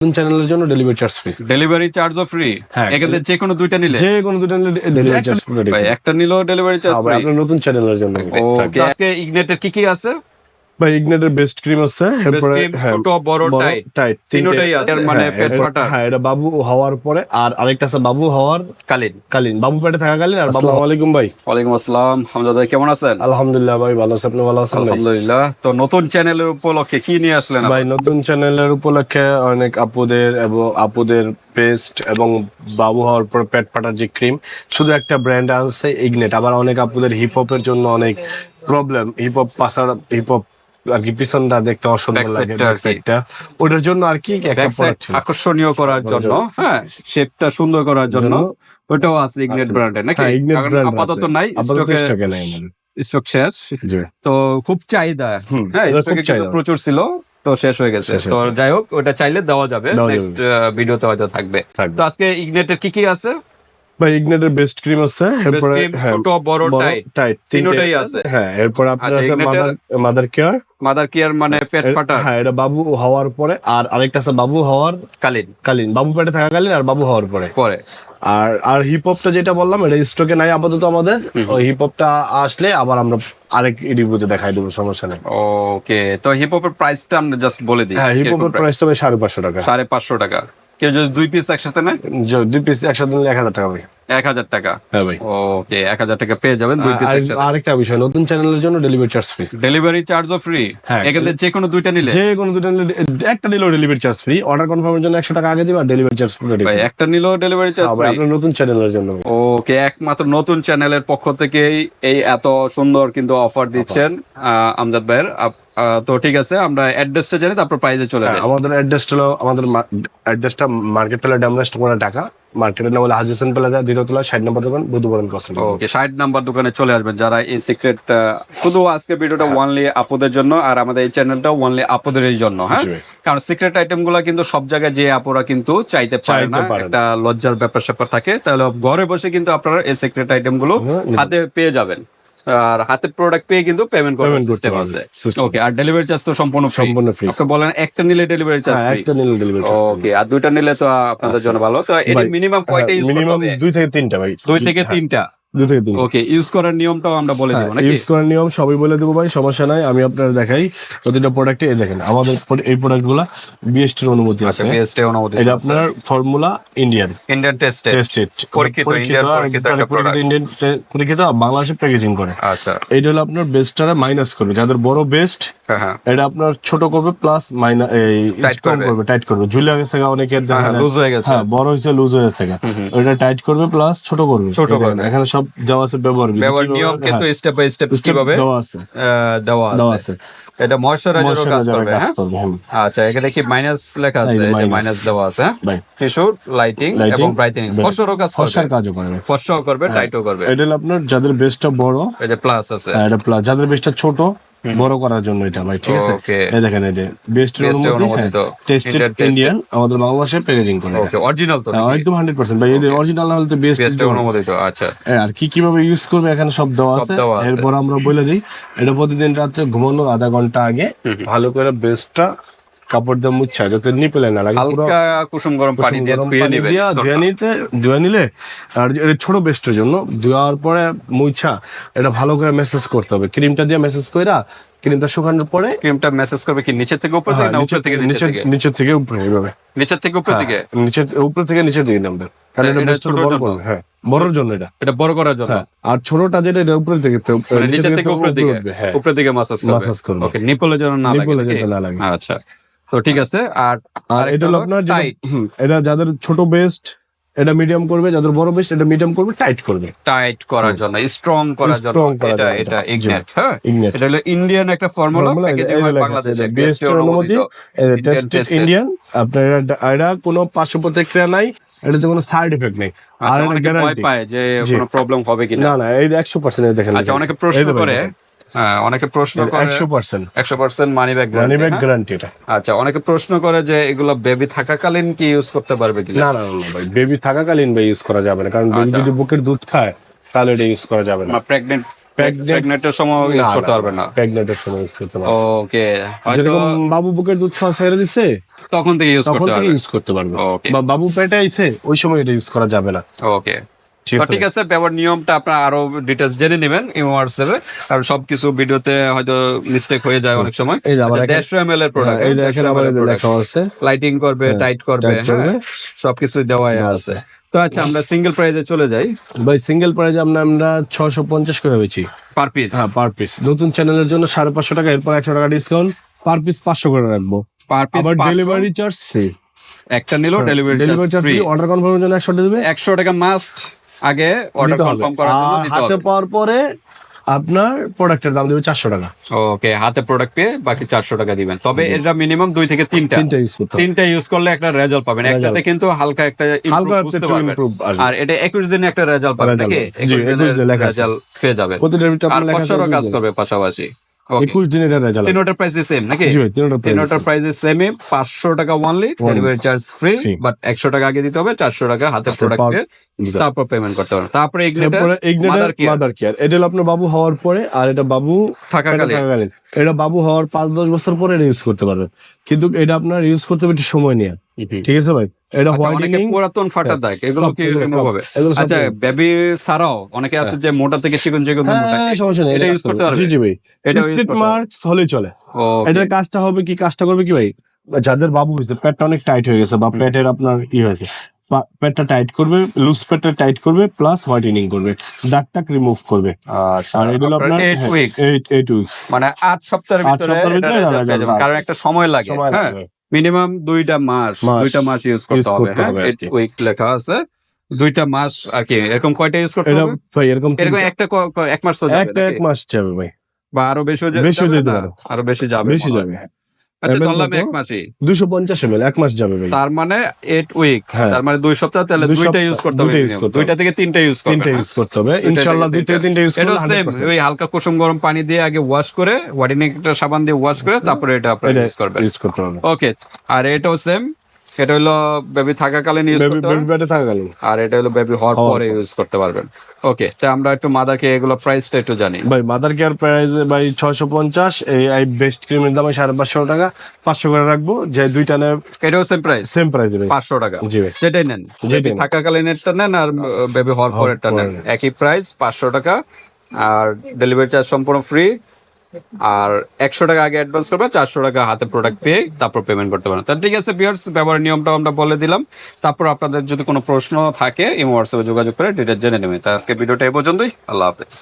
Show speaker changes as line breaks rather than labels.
নতুন চ্যানেলের জন্য ডেলিভারি চার্জ ফ্রি
ডেলিভারি চার্জও ফ্রি
হ্যাঁ।
এখান যে কোনো দুইটা নিলে।
যে কোনো নিলে ডেলিভারি চার্জ ফ্রি
একটা নিলেও ডেলিভারি চার্জ ফ্রি
আপনার নতুন চ্যানেলের জন্য।
ওকে আজকে ইগনেটের কি কি আছে?
ভাই ইগনেটের বেস্ট ক্রিম আছে হ্যাঁ,
ছোট, বড়।
টাইট
তিনোটাই আছে, মানে পেট ফাটার।
হ্যাঁ এটা বাবু হওয়ার পরে আর আরেকটা আছে বাবু হওয়ার
কালিন।
কালীন। বাবু পেটে থাকাকালীন আর বাবু আলাইকুম ভাই।
ওয়ালাইকুম আসসালাম। হামজা ভাই কেমন আছেন?
আলহামদুলিল্লাহ ভাই ভালো আছে। আপনি ভালো আছেন
আলহামদুলিল্লাহ। তো নতুন চ্যানেলের উপলক্ষে কি নিয়ে আসলেন
ভাই নতুন চ্যানেলের উপলক্ষে অনেক আপুদের এবং আপুদের পেস্ট এবং বাবু হওয়ার পর পেট ফাটার যে ক্রিম শুধু একটা ব্র্যান্ড আছে ইগনেট আবার অনেক আপুদের হিপ হপের জন্য অনেক প্রবলেম হিপ হপ পাসার হিপ হপ আর কি পিছনটা দেখতে অসুন্দর লাগে
side টা আর
back side টা ওটার জন্য আর কি
আকর্ষণীয় করার জন্য হ্যাঁ শেপটা সুন্দর করার জন্য। ওটাও আছে ইগনেট ব্র্যান্ডের নাকি?
হ্যাঁ
আপাতত নাই স্টকে
স্টকে
শেষ। তো খুব চাহিদা। হ্যাঁ স্টকে কিন্তু প্রচুর ছিল তো শেষ হয়ে গেছে। তো। যাই হোক ওটা চাইলে দেওয়া যাবে। নেক্সট ভিডিওতে হয়তো থাকবে।
থাকবে।
তো আজকে ইগনেটের কি কি আছে?
ভাই ইগনেটের বেস্ট ক্রিম আছে এরপরে হ্যাঁ,
ছোট, বড়।
টাইট
তিনোটাই আছে।
হ্যাঁ এরপর আপনার
আচ্ছা,
আছে mother mother care
mother care মানে পেট ফাটা
হ্যাঁ এটা বাবু হওয়ার পরে আর আরেকটা আছে বাবু হওয়ার
কালিন।
কালীন। বাবু পেটে থাকাকালীন আর বাবু হওয়ার পরে।
পরে।
আর আর হিপ হপটা যেটা বললাম এটা স্টকে নাই আপাতত আমাদের। ওই হিপ হপটা আসলে আবার আমরা আরেক রিভিউতে দেখাই দেবো সমস্যা নেই।
ওকে তো হিপ হপের প্রাইসটা আমরা জাস্ট বলে দিই।
হ্যাঁ হিপ হপের? প্রাইসটা সাড়ে পাঁচশো টাকা।
সাড়ে পাঁচশো টাকা। কেউ যদি দুই পিস একসাথে নেয়?
দুই পিস একসাথে নিলে এক হাজার টাকা ভাই।
এক হাজার টাকা?
হ্যাঁ ভাই।
ওকে এক হাজার টাকা পেয়ে যাবেন দুই পিস
আরেকটা বিষয় নতুন চ্যানেলের জন্য ডেলিভারি চার্জ ফ্রি
ডেলিভারি চার্জও ফ্রি
হ্যাঁ।
এখান যে কোনো দুইটা নিলে?
যে কোনো দুটো নিলে একটা নিলেও ডেলিভারি চার্জ ফ্রি অর্ডার কনফার্মের জন্য একশো টাকা আগে দিবা ডেলিভারি চার্জ ফ্রি
ভাই একটা নিলেও ডেলিভারি চার্জ ফ্রি
আপনার নতুন চ্যানেলের জন্য।
ওকে একমাত্র নতুন চ্যানেলের পক্ষ থেকেই এই এত সুন্দর কিন্তু অফার দিচ্ছেন আমজাদ ভাইয়ের। তো ঠিক আছে আমরা অ্যাড্রেসটা জানি তারপর প্রাইজে চলে
হ্যাঁ,
যাই।
আমাদের অ্যাড্রেসটা হলো আমাদের অ্যাড্রেসটা মার্কেট প্লাজা ড্যামরাস্ট করে ঢাকা মার্কেটের নাম হলো হাজিসন প্লাজা দ্বিতীয়তলা ষাট নম্বর দোকান বুধবরণ ক্রস
ওকে ষাট নাম্বার দোকানে চলে আসবেন যারা এই সিক্রেট শুধু আজকে ভিডিওটা ওয়ানলি আপুদের জন্য আর আমাদের এই চ্যানেলটা ওয়ানলি আপুদের জন্য হ্যাঁ? কারণ সিক্রেট আইটেমগুলা কিন্তু সব জায়গায় যে আপুরা কিন্তু চাইতে পারে না একটা লজ্জার ব্যাপার স্যাপার থাকে তাহলে ঘরে বসে কিন্তু আপনারা এই সিক্রেট আইটেমগুলো
হ্যাঁ,
হাতে পেয়ে যাবেন। আর হাতে প্রোডাক্ট পেয়ে কিন্তু পেমেন্ট করার সিস্টেম। আছে। ওকে আর ডেলিভারি চার্জ তো সম্পূর্ণ।
সম্পূর্ণ ফ্রি
আপনি বলেন একটা নিলে ডেলিভারি চার্জ
হ্যাঁ
ফ্রি
একটা নিলে ডেলিভারি চার্জ
ওকে আর দুইটা নিলে তো আপনাদের জন্য ভালো। তো এটা
হ্যাঁ,
মিনিমাম কয়টা ইউজ
মিনিমাম দুই থেকে তিনটা ভাই।
দুই থেকে
হ্যাঁ,
তিনটা।
দুই থেকে তিনটা
ওকে ইউজ করার নিয়মটাও আমরা বলে দেবো নাকি?
ইউজ করার নিয়ম সবই বলে দেবো ভাই সমস্যা নাই আমি আপনার দেখাই। প্রতিটা প্রোডাক্টে এই দেখেন আমাদের এই প্রোডাক্টগুলা বিএসটির অনুমতি
আচ্ছা
আছে।
বিএসটি অনুমোদিত
এটা আপনার ফর্মুলা ইন্ডিয়ান
ইন্ডিয়ান টেস্টে
টেস্টেড
পরীক্ষিত, Indian পরীক্ষিত একটা।
ইন্ডিয়ান পরীক্ষিত বাংলাদেশে প্যাকেজিং করে।
আচ্ছা।
এইটা হলো আপনার বেস্টটারে মাইনাস করবে। যাদের বড় বেস্ট
হ্যাঁ হ্যাঁ
এটা আপনার ছোট করবে প্লাস মাইনাস
করবে।
টাইট করবে। ঝুলে গেছে গা অনেকের দেখা
হ্যাঁ, হয়ে গেছে।
হ্যাঁ বড় হয়েছে লুজ হয়ে গেছে। ওটা টাইট করবে প্লাস ছোট করবে।
ছোট করবে।
এখানে সব দেওয়া আছে ব্যবহার
ব্যবহার নিয়ম কিন্তু
হ্যাঁ,
স্টেপ বাই স্টেপ কীভাবে?
দেওয়া আছে।
দেওয়া আছে। এটা ময়শ্চারাইজারও কাজ করবে হ্যাঁ?
হ্যাঁ।
আচ্ছা এখানে কি মাইনাস লেখা আছে? মাইনাস দেওয়া আছে হ্যাঁ? টিস্যু লাইটিং এবং ব্রাইটেনিং ফসরও কাজ করবে।
কাজও করবে।
ফসরও করবে টাইটও করবে।
এটা আপনার যাদের বেস্টটা বড়
যে প্লাস আছে।
এটা প্লাস যাদের বেস্টটা ছোট বড় করার জন্য এটা ভাই ঠিক আছে? এই দেখেন এই যে অনুমতি
অনুমোদিত।
টেস্টেড ইন্ডিয়ান আমাদের বাংলাদেশে প্যাকেজিং করে
ওকে অরিজিনাল তো
হ্যাঁ, একদম হান্ড্রেড পার্সেন্ট ভাই এই অরিজিনাল না হলে তো বেস্ট
বেস্ট অনুমোদিত আচ্ছা।
আর কি কীভাবে ইউজ করবে এখানে সব দেওয়া আছে। এরপর আমরা বলে দিই এটা প্রতিদিন রাতে ঘুমানোর আধা ঘণ্টা আগে ভালো করে বেস্টটা কাপড় দিয়ে মুচ্ছা যাতে নিপেলে না লাগে
হালকা কুসুম গরম পানি দিয়ে ধুয়ে
নিতে ধুয়ে নিলে আর এটা ছোট বেস্টের জন্য ধোয়ার পরে মুছা এটা ভালো করে মেসেজ করতে হবে। ক্রিমটা দিয়ে মেসেজ কইরা ক্রিমটা শুকানোর পরে
ক্রিমটা মেসেজ করবে কি নিচে থেকে উপরে থেকে
হ্যাঁ,
না উপরে থেকে নিচে
নিচে
থেকে?
নিচের থেকে উপরে এইভাবে।
নিচের থেকে উপরে
হ্যাঁ,
থেকে?
নিচে উপরে থেকে নিচের দিকে নামবে। কারণ
এটা
বড় করবে হ্যাঁ বড়র জন্য এটা।
এটা বড় করার জন্য।
হ্যাঁ আর ছোটটা যেটা এটা উপরে থেকে
মানে
নিচে
নিচের থেকে উপরে দিকে? উপরে দিকে মাসাজ করবে।
Massage করবে।
ওকে নিপলে যেন না লাগে
নিপলে যেন না লাগে।
আচ্ছা। তো ঠিক আছে আর
আর এটা হলো আপনার যেটা-
টাইট
হুম, এটা যাদের ছোট বেস্ট এটা মিডিয়াম করবে যাদের বড় বেস্ট এটা মিডিয়াম করবে টাইট করবে।
টাইট করার জন্য স্ট্রং করার জন্য।
Strong করার
এটা
জন্য
এটা
এটা।
ইগনেট হ্যাঁ। এটা হলো ইন্ডিয়ান একটা ফর্মুলা প্যাকেজিং হয় বাংলাদেশে বেস্ট
অনুমতি,
অনুমোদিত
টেস্টেড
tested।
ইন্ডিয়ান আপনার এটা এটা কোনো পার্শ্ব প্রতিক্রিয়া নাই এটাতে কোনো সাইড এফেক্ট নেই। আর
আচ্ছা,
এটা
অনেকে ভয়
গ্যারান্টি
পায় যে
জি।
কোনো প্রবলেম হবে কিনা।
না না এই একশো পার্সেন্ট দেখেন
আচ্ছা অনেকে প্রশ্ন করে অনেকে প্রশ্ন করে
একশো পার্সেন্ট
একশো percent money bag
money guarantee এটা।
আচ্ছা অনেকে প্রশ্ন করে যে এগুলো বেবি থাকাকালীন কি ইউজ করতে পারবে কিনা
না না ভাই বেবি থাকাকালীন ভাই ইউজ করা যাবে না কারণ বেবি
আচ্ছা।
যদি বুকের দুধ খায় তাহলে এটা ইউজ করা যাবে না।
প্রেগনেন্টের সময় ইউজ করতে পারবেন না।
প্রেগনেন্টের সময় ইউজ করতে পারবে
ওকে
যেরকম বাবু বুকের দুধ খাওয়া ছেড়ে দিছে
তখন থেকে ইউজ
তখন
করতে
থেকে ইউজ করতে পারবে. বা বাবু পেটে আইছে ওই সময় এটা ইউজ করা যাবে না।
ওকে
ঠিক আছে
ব্যবহার নিয়মটা আপনারা আরও ডিটেলস জেনে নেবেন হোয়াটসঅ্যাপে কারণ সবকিছু ভিডিওতে হয়তো মিস্টেক হয়ে যায় অনেক সময়। দেড়শো এম এল এর প্রোডাক্ট
হ্যাঁ, এই দেখেন যে লেখা আছে।
লাইটিং করবে টাইট করবে
tight করবে।
হ্যাঁ, সবকিছু দেওয়াই আছে। তো আচ্ছা আমরা সিঙ্গেল প্রাইজে চলে যাই।
ভাই সিঙ্গেল প্রাইজে আমরা আমরা ছশো পঞ্চাশ করে বেচি।
পার পিস
হ্যাঁ পার পিস নতুন চ্যানেলের জন্য সাড়ে পাঁচশো টাকা এরপর একশো টাকা ডিসকাউন্ট পার পিস পাঁচশো করে রাখব।
পার পিস
আবার ডেলিভারি চার্জ ফ্রি
একটা নিলো delivery
delivery charge
free
free order কনফার্মের জন্য একশো দেবে?
একশো টাকা মাস্ট আগে অর্ডার কনফার্ম করার জন্য
আর
দিতে
হাতে পাওয়ার পরে আপনার প্রোডাক্টের দাম দেবে চারশো টাকা।
ওকে হাতে প্রোডাক্ট পেয়ে বাকি চারশো টাকা দিবেন। তবে এটা মিনিমাম দুই থেকে তিনটা।
তিনটা ইউজ করতে
তিনটা ইউজ করলে একটা রেজাল্ট পাবেন। একটাতে কিন্তু হালকা একটা
হালকা
বুঝতে পারবেন। আর এটা একুশ দিনে একটা রেজাল্ট পাবেন নাকি? একুশ
দিনে
রেজাল্ট পেয়ে যাবেন।
প্রতিটা
আর কাজ করবে পাশাপাশি.
একুশ দিনের রেজাল্ট
তিনোটার প্রাইস সেম নাকি?
তিনটা
তিনোটার প্রাইস সেমই পাঁচশো টাকা only delivery charge free. But একশো টাকা আগে দিতে হবে চারশো টাকা হাতে প্রোডাক্ট। তারপর পেমেন্ট করতে হবে। তারপরে মাদার
কেয়ার এটা আপনার বাবু হওয়ার পরে আর এটা বাবু
থাকাকালীন।
এটা বাবু হওয়ার পাঁচ দশ বছর পরে ইউজ করতে পারবে কিন্তু এটা আপনার ইউজ করতে হবে একটু সময় নিয়ে ঠিক আছে ভাই? এটা
আচ্ছা,
হোয়াইটেনিং
পুরাতন ফাটা দেয় এগুলো কি হবে? আচ্ছা বেবি ছাড়াও অনেকে আছে যে মোটা থেকে চিকন চিকন মোটা।
হ্যাঁ সমস্যা নেই
এটা ইউজ করতে পারবে?
জি জি ভাই।
এটা
স্ট্রিট মার্কস হলেই চলে। এটার কাজটা হবে কি কাজটা করবে কি ভাই? যাদের বাবু হয়েছে পেটটা অনেক টাইট হয়ে গেছে বা পেটের আপনার ই হয়েছে পেটটা টাইট করবে লুজ পেটটা টাইট করবে প্লাস হোয়াইটেনিং করবে দাগটাক রিমুভ করবে।
আচ্ছা
আর এগুলো আপনার
eight weeks
eight eight weeks
মানে আট সপ্তাহের
আট
ভিতরে। কারণ একটা সময় লাগে হ্যাঁ? মিনিমাম দুইটা মাস দুইটা মাস ইউজ করতে হবে হ্যাঁ? উইক লেখা আছে। দুইটা মাস আর কি এরকম কয়টা ইউজ করতে হবে?
ভাই এরকম
এরকম একটা এক মাস তো যাবে
একটা এক মাস যাবে ভাই।
বা আরও বেশি?
পারে।
আরও বেশি যাবে
বেশি যাবে
হয়। আচ্ছা ধরলাম এক মাসই।
দুশো পঞ্চাশ এম এক মাস যাবে ভাই।
তার মানে এইট উইক
হ্যাঁ।
তার মানে দুই সপ্তাহ তাহলে দুইটা ইউজ করতে হবে
দুইটা
থেকে তিনটা ইউজ
তিনটা। ইউজ করতে হবে। দুই থেকে তিনটা। ইউজ
এটাও সেম ওই হালকা কুসুম গরম পানি দিয়ে আগে ওয়াশ করে ওয়ার্ডিনেক্টর সাবান দিয়ে ওয়াশ করে তারপরে এটা আপনারা ইউজ করবেন।
ইউজ করতে হবে।
ওকে আর এটাও সেম এটা হলো বেবি থাকাকালীন ইউজ করতে পারবেন। আর এটা হলো বেবি হওয়ার পরে ইউজ করতে পারবেন। ওকে তো আমরা একটু মাদাকে এগুলো প্রাইসটা একটু জানি।
ভাই মাদার কেয়ার প্রাইস ভাই ছয়শো পঞ্চাশ এই এই বেস্ট ক্রিমের দাম সাড়ে পাঁচশো টাকা। পাঁচশো করে রাখব যে দুইটা নেয়
এটাও সেম প্রাইস
সেম প্রাইস ভাই।
পাঁচশো টাকা।
জি ভাই।
যেটাই নেন। বেবি থাকাকালীন এরটা নেন আর বেবি হওয়ার
হওয়ার
পরেরটা নেন। একই প্রাইস পাঁচশো টাকা। আর ডেলিভারি চার্জ সম্পূর্ণ ফ্রি আর একশো টাকা আগে অ্যাডভান্স করবে, চারশো টাকা হাতে প্রোডাক্ট পেয়ে তারপর পেমেন্ট করতে পারেন ঠিক আছে বিয়ার্স ব্যবহারের নিয়মটা আমরা বলে দিলাম। তারপর আপনাদের যদি কোনো প্রশ্ন থাকে, এই হোয়াটসঅ্যাপে যোগাযোগ করে ডিটেল জেনে নেবেন তা আজকে ভিডিওটা এই পর্যন্তই। আল্লাহ হাফেজ।